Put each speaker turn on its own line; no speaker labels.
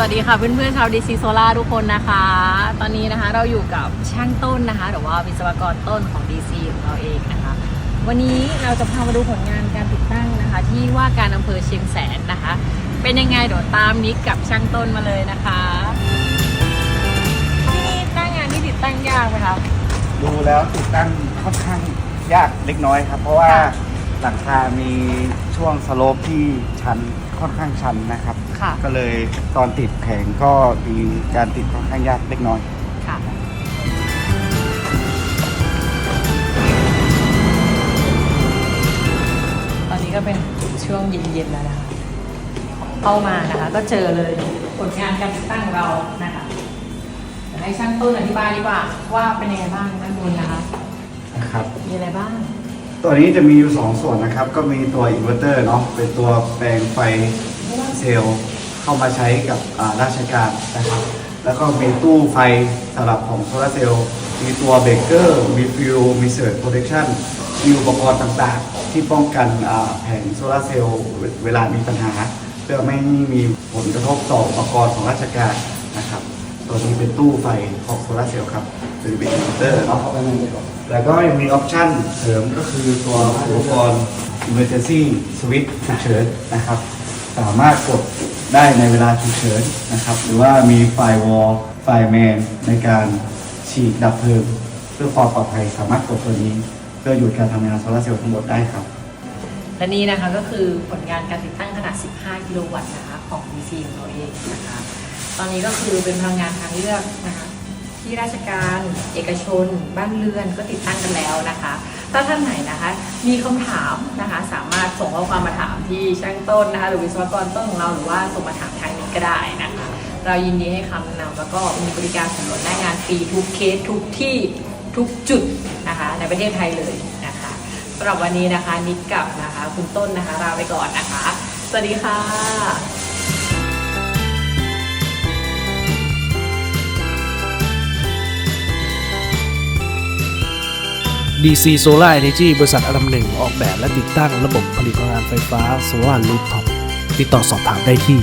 สวัสดีค่ะเพื่อนๆชาวดีซีโซล่าทุกคนนะคะ ตอนนี้นะคะเราอยู่กับช่างต้นนะคะหรือว่าวิศวกรต้นของ DC ของเราเองนะคะ วันนี้เราจะพามาดูผลงานการติดตั้งนะคะ ที่ว่าการอำเภอเชียงแสนนะคะ เป็นยังไงเดี๋ยวตามนิกกับช่างต้นมาเลยนะคะ ที่นี่หน้างานที่ติดตั้งยากไหมคะ
ดูแล้วติดตั้งค่อนข้างยากเล็กน้อยครับ เพราะว่า
ค่ะ
หลังคา มีช่วงสโลปที่ชันค่อนข้างชันนะครับ
ค่ะ
ก็เลยตอนติดแผงก็มีการติดค่อนข้างยากเล็กน้อย
ค่ะ ตอนนี้ก็เป็นช่วงเย็นๆแล้วนะคะ เข้ามานะคะ ก็เจอเลยผลงานการติดตั้งของเรานะคะเดี๋ยวให้ช่างต้นอธิบายดีกว่าว่าเป็นยังไงบ้างด้านบนนะคะ
นะครับ
มีอะไรบ้าง
ตัวนี้จะมีอยู่ 2 ส่วนนะครับ ก็มีตัวอินเวอร์เตอร์เนาะเป็นตัวแปลงไฟเซลล์เข้ามาใช้กับราชการนะครับ แล้วก็มีตู้ไฟสำหรับของโซลาร์เซลล์มีตัวเบรกเกอร์มีฟิวมีเซิร์ตโปรเทคชั่นมีอุปกรณ์ต่างๆ ที่ป้องกันแผงโซลาร์เซลล์เวลามีปัญหา เพื่อไม่ให้มีผลกระทบต่ออุปกรณ์ของราชการนะครับ ตัวนี้เป็นตู้ไฟของโซลาร์เซลล์ครับหรือเป็นอินเวอร์เตอร์เนาะ แล้วก็ยังมีออปชั่นเสริมก็คือตัวอุปกรณ์ emergency switch ฉุกเฉินนะครับ สามารถกดได้ในเวลาฉุกเฉินนะครับ หรือว่ามีไฟวอลไฟแมนในการฉีดดับเพลิงเพื่อความปลอดภัยสามารถกดตัวนี้ เพื่อหยุดการทำงานโซลาร์เซลล์ทั้งหมดได้ครับ
และนี่นะคะก็คือผลงานการติดตั้งขนาด 15 กิโลวัตต์นะคะของ DC ของเราเองนะคะ ตอนนี้ก็คือเป็นพลังงานทางเลือกนะคะ ที่ราชการเอกชน บ้านเรือนก็ติดตั้งกันแล้วนะคะ ถ้าท่านไหนนะคะมีคำถามนะคะสามารถส่งข้อความมาถามที่ช่างต้นนะคะหรือวิศวกรต้นของเราหรือว่าส่งมาถามทางนี้ก็ได้นะคะ เรายินดีให้คำแนะนำแล้วก็มีบริการสำรวจหน้างานฟรีทุกเคสทุกที่ทุกจุดนะคะในประเทศไทยเลยนะคะสำหรับวันนี้นะคะนิดกับนะคะคุณต้นนะคะลาไปก่อนนะคะ สวัสดีค่ะ
DC Solar Energy บริษัทอันดับหนึ่งออกแบบและติดตั้งระบบผลิตพลังงานไฟฟ้าโซลาร์ลูฟท็อปติดต่อสอบถามได้ที่